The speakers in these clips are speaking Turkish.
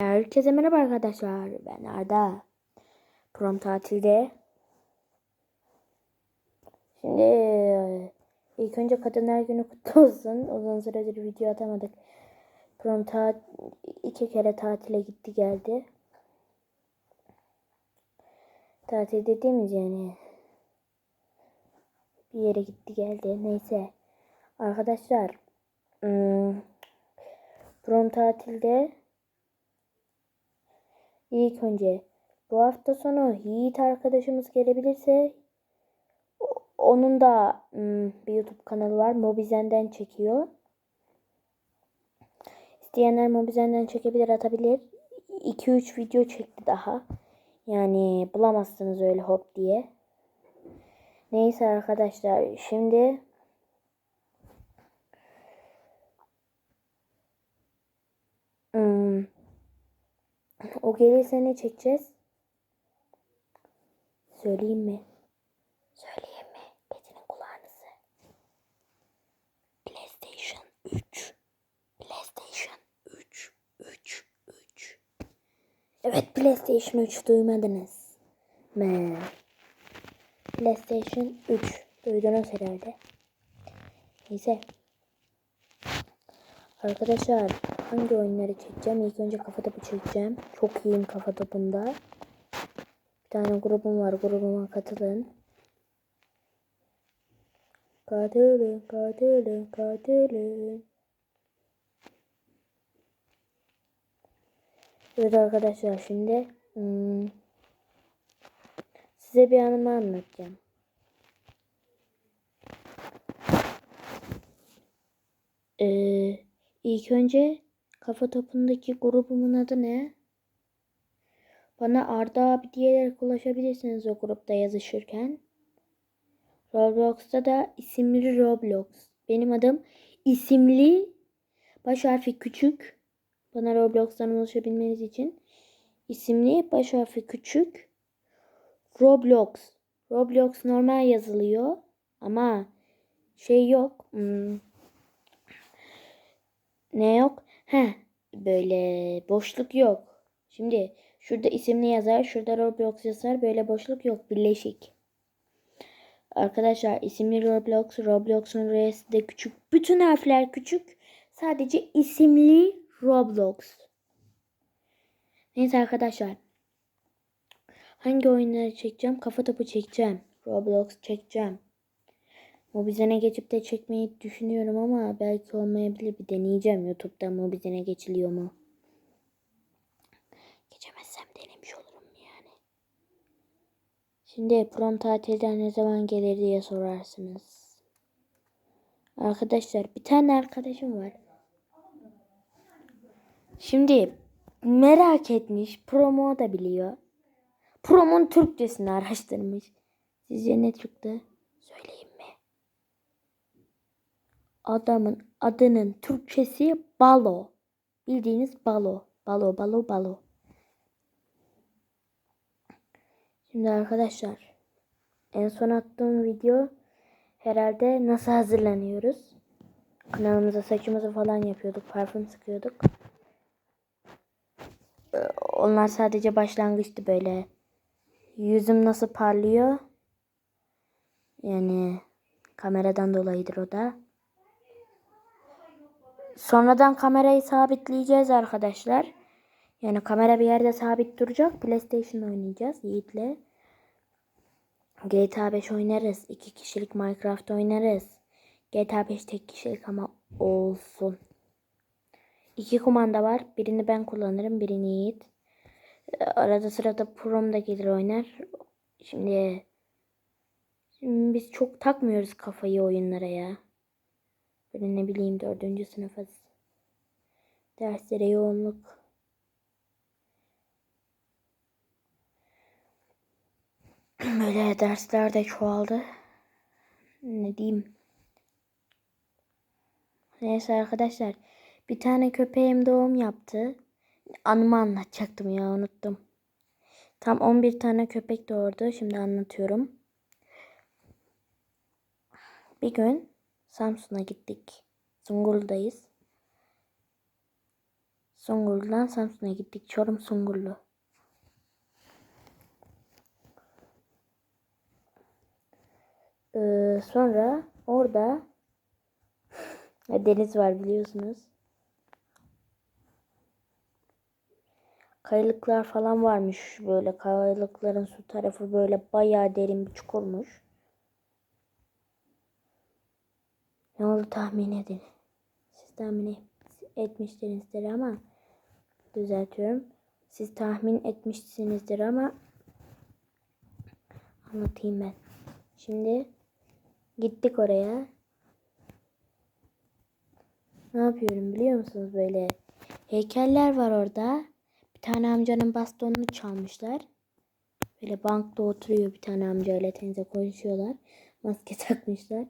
Herkese merhaba arkadaşlar. Ben Arda. Prom tatilde. Şimdi ilk önce Kadınlar Günü kutlu olsun. Uzun süredir video atamadık. Prom ta iki kere tatile gitti geldi. Tatil dediğimiz yani bir yere gitti geldi. Neyse. Arkadaşlar hmm, prom tatilde İlk önce bu hafta sonu Yiğit arkadaşımız gelebilirse onun da hmm, bir YouTube kanalı var. Mobizen'den çekiyor. İsteyenler Mobizen'den çekebilir, atabilir. 2-3 video çekti daha. Yani bulamazsınız öyle hop diye. Neyse arkadaşlar şimdi hmm, o gelirse ne çekeceğiz? Söyleyeyim mi? Söyleyeyim mi? Gecenin kulağınızı. PlayStation 3. PlayStation 3. 3. 3. Evet PlayStation 3 duymadınız. mı? PlayStation 3. Duydunuz herhalde. Neyse. Arkadaşlar hangi oyunları çekeceğim? İlk önce kafa topu çekeceğim. Çok iyiyim kafa topunda. Bir tane grubum var. Grubuma katılın. Katılın, katılın, katılın. Evet arkadaşlar şimdi hmm, size bir anımı anlatacağım. Ee, ilk önce kafa topundaki grubumun adı ne? Bana Arda abi diyerek ulaşabilirsiniz o grupta yazışırken. Roblox'ta da isimli Roblox. Benim adım isimli baş harfi küçük. Bana Roblox'tan ulaşabilmeniz için isimli baş harfi küçük Roblox. Roblox normal yazılıyor ama şey yok. Hmm, ne yok? He, böyle boşluk yok. Şimdi şurada isimli yazar, şurada Roblox yazar. Böyle boşluk yok. Birleşik. Arkadaşlar isimli Roblox, Roblox'un R'si de küçük. Bütün harfler küçük. Sadece isimli Roblox. Neyse arkadaşlar. Hangi oyunları çekeceğim? Kafa topu çekeceğim. Roblox çekeceğim. Mobizen'e geçip de çekmeyi düşünüyorum ama belki olmayabilir. Bir deneyeceğim YouTube'da Mobizen'e geçiliyor mu? Geçemezsem denemiş olurum yani. Şimdi prom tatilden ne zaman gelir diye sorarsınız. Arkadaşlar bir tane arkadaşım var. Şimdi merak etmiş. Promo da biliyor. Prom'un Türkçesini araştırmış. Sizce ne çıktı? Söyleyeyim mi? Adamın adının Türkçesi balo. Bildiğiniz balo. Balo, balo, balo. Şimdi arkadaşlar en son attığım video herhalde nasıl hazırlanıyoruz. Kanalımıza saçımızı falan yapıyorduk. Parfüm sıkıyorduk. Ee, Onlar sadece başlangıçtı böyle. Yüzüm nasıl parlıyor? Yani kameradan dolayıdır o da. Sonradan kamerayı sabitleyeceğiz arkadaşlar. Yani kamera bir yerde sabit duracak. PlayStation oynayacağız Yiğit'le. GTA 5 oynarız. 2 kişilik Minecraft oynarız. GTA 5 tek kişilik ama olsun. İki kumanda var. Birini ben kullanırım. Birini Yiğit. Ee, Arada sırada Prom da gelir oynar. Şimdi, şimdi biz çok takmıyoruz kafayı oyunlara ya. Böyle ne bileyim dördüncü sınıfız. Derslere yoğunluk. Böyle dersler de çoğaldı. Ne diyeyim. Neyse arkadaşlar. Bir tane köpeğim doğum yaptı. Anımı anlatacaktım ya unuttum. Tam 11 tane köpek doğurdu. Şimdi anlatıyorum. Bir gün Samsun'a gittik. Zungul'dayız. Sungurlu'dan Samsun'a gittik. Çorum Sungurlu. Ee, sonra orada deniz var biliyorsunuz. Kayalıklar falan varmış böyle kayalıkların su tarafı böyle bayağı derin bir çukurmuş. Ne oldu tahmin edin. Siz tahmin etmişsinizdir ama düzeltiyorum. Siz tahmin etmişsinizdir ama anlatayım ben. Şimdi gittik oraya. Ne yapıyorum biliyor musunuz böyle heykeller var orada. Bir tane amcanın bastonunu çalmışlar. Böyle bankta oturuyor bir tane amcayla teyze konuşuyorlar. Maske takmışlar.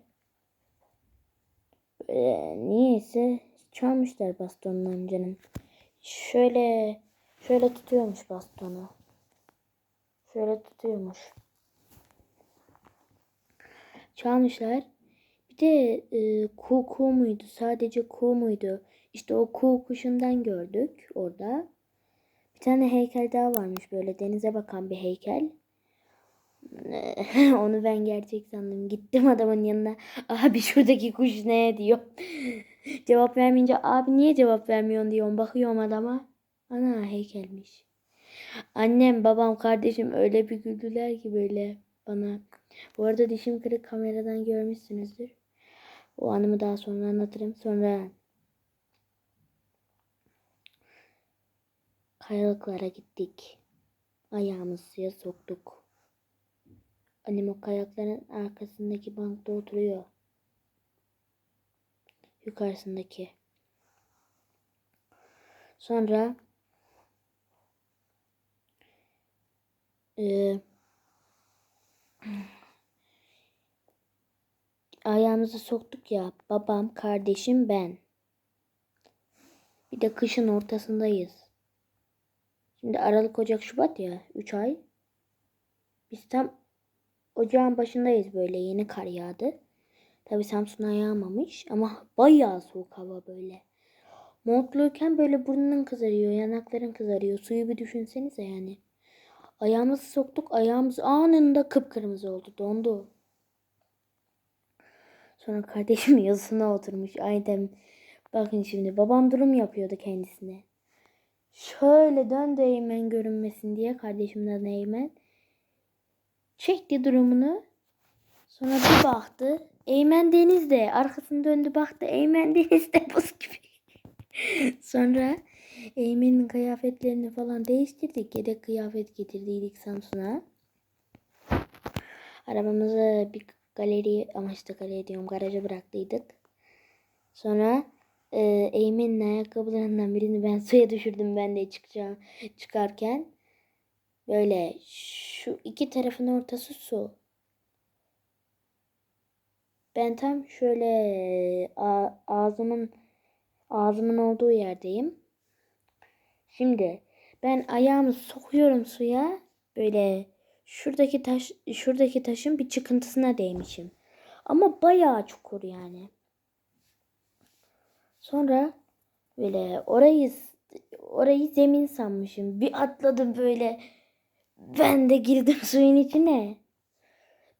Böyle niyeyse çalmışlar bastonunu amcanın. Şöyle şöyle tutuyormuş bastonu. Şöyle tutuyormuş. Çalmışlar. Bir de e, kuğu muydu? Sadece kuğu muydu? İşte o kuğu kuşundan gördük orada. Bir tane heykel daha varmış böyle denize bakan bir heykel. Onu ben gerçek sandım. Gittim adamın yanına. Abi şuradaki kuş ne diyor. cevap vermeyince abi niye cevap vermiyorsun diyorum. Bakıyorum adama. Ana heykelmiş. Annem, babam, kardeşim öyle bir güldüler ki böyle bana. Bu arada dişim kırık kameradan görmüşsünüzdür. O anımı daha sonra anlatırım. Sonra kayalıklara gittik. Ayağımızı suya soktuk. Annem o kayakların arkasındaki bankta oturuyor. Yukarısındaki. Sonra e, ayağımızı soktuk ya. Babam, kardeşim, ben. Bir de kışın ortasındayız. Şimdi Aralık, Ocak, Şubat ya. 3 ay. Biz tam ocağın başındayız böyle. Yeni kar yağdı. Tabi Samsun'a yağmamış ama bayağı soğuk hava böyle. Montluyken böyle burnun kızarıyor, yanakların kızarıyor. Suyu bir düşünsenize yani. Ayağımızı soktuk. Ayağımız anında kıpkırmızı oldu. Dondu. Sonra kardeşim yazısına oturmuş. Aynen. Bakın şimdi babam durum yapıyordu kendisine. Şöyle döndü Eymen görünmesin diye kardeşimden Eymen. Çekti durumunu. Sonra bir baktı. Eymen denizde. Arkasını döndü baktı. Eymen denizde buz gibi. Sonra Eymen'in kıyafetlerini falan değiştirdik. Yedek kıyafet getirdiydik Samsun'a. Arabamızı bir galeri amaçlı galeri diyorum garaja bıraktıydık. Sonra e, Eymen'in ayakkabılarından birini ben suya düşürdüm ben de çıkacağım çıkarken. Böyle şu iki tarafın ortası su. Ben tam şöyle ağzımın ağzımın olduğu yerdeyim. Şimdi ben ayağımı sokuyorum suya. Böyle şuradaki taş şuradaki taşın bir çıkıntısına değmişim. Ama bayağı çukur yani. Sonra böyle orayı orayı zemin sanmışım. Bir atladım böyle. Ben de girdim suyun içine.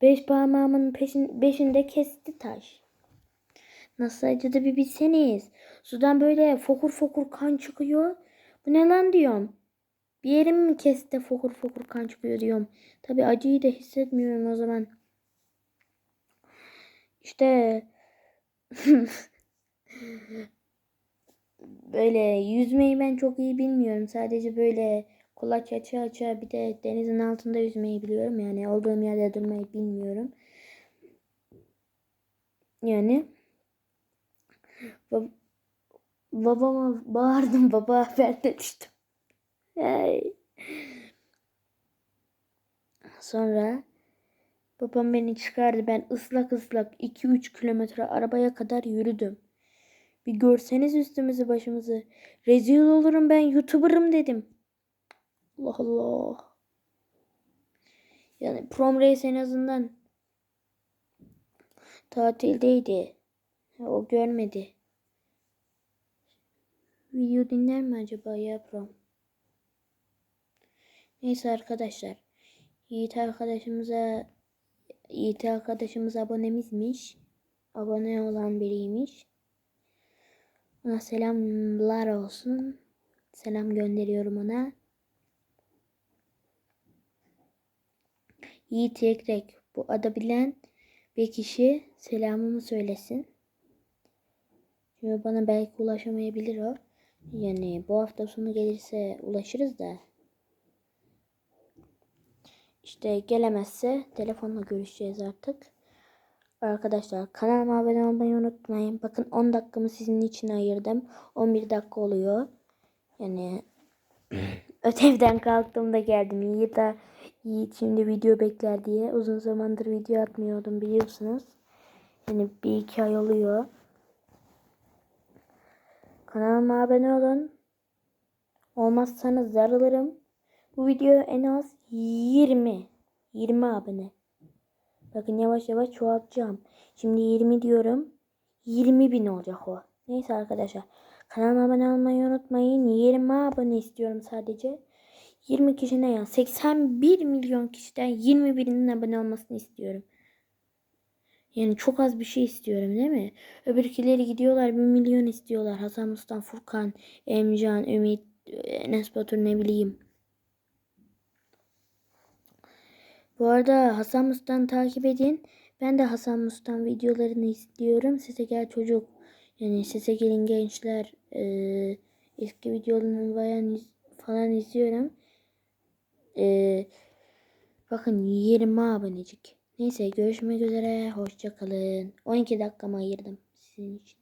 Beş parmağımın peşin, beşinde kesti taş. Nasıl acıdı bir bilseniz. Sudan böyle fokur fokur kan çıkıyor. Bu ne lan diyorum. Bir yerim mi kesti fokur fokur kan çıkıyor diyorum. Tabi acıyı da hissetmiyorum o zaman. İşte böyle yüzmeyi ben çok iyi bilmiyorum. Sadece böyle kulaç aça aça bir de denizin altında yüzmeyi biliyorum. Yani olduğum yerde durmayı bilmiyorum. Yani bab babama bağırdım baba ben de. Sonra babam beni çıkardı. Ben ıslak ıslak 2-3 kilometre arabaya kadar yürüdüm. Bir görseniz üstümüzü başımızı. Rezil olurum ben YouTuber'ım dedim. Allah Allah. Yani prom race en azından tatildeydi. O görmedi. Video dinler mi acaba yavrum? Neyse arkadaşlar. Yiğit arkadaşımıza Yiğit arkadaşımız abonemizmiş. Abone olan biriymiş. Ona selamlar olsun. Selam gönderiyorum ona. Yiğit Yekrek. Bu adı bilen bir kişi selamımı söylesin. Şimdi bana belki ulaşamayabilir o. Yani bu hafta sonu gelirse ulaşırız da. İşte gelemezse telefonla görüşeceğiz artık. Arkadaşlar kanalıma abone olmayı unutmayın. Bakın 10 dakikamı sizin için ayırdım. 11 dakika oluyor. Yani ötevden kalktığımda geldim. Yiğit, de- Yiğit şimdi video bekler diye. Uzun zamandır video atmıyordum biliyorsunuz. Yani bir iki ay oluyor. Kanalıma abone olun. Olmazsanız darılırım. Bu video en az 20. 20 abone. Bakın yavaş yavaş çoğaltacağım. Şimdi 20 diyorum. 20 bin olacak o. Neyse arkadaşlar. Kanalıma abone olmayı unutmayın. 20 abone istiyorum sadece. 20 kişi ne ya? 81 milyon kişiden 20 birinin abone olmasını istiyorum. Yani çok az bir şey istiyorum değil mi? Öbürkileri gidiyorlar 1 milyon istiyorlar. Hasan Mustan, Furkan, Emcan, Ümit, Enes Batur ne bileyim. Bu arada Hasan Mustan takip edin. Ben de Hasan Mustan videolarını istiyorum. Sese gel çocuk. Yani sese gelin gençler. Ee, eski videolarını bayan falan izliyorum. Ee, bakın 20 abonecik. Neyse görüşmek üzere. Hoşça kalın. 12 dakikamı ayırdım sizin için.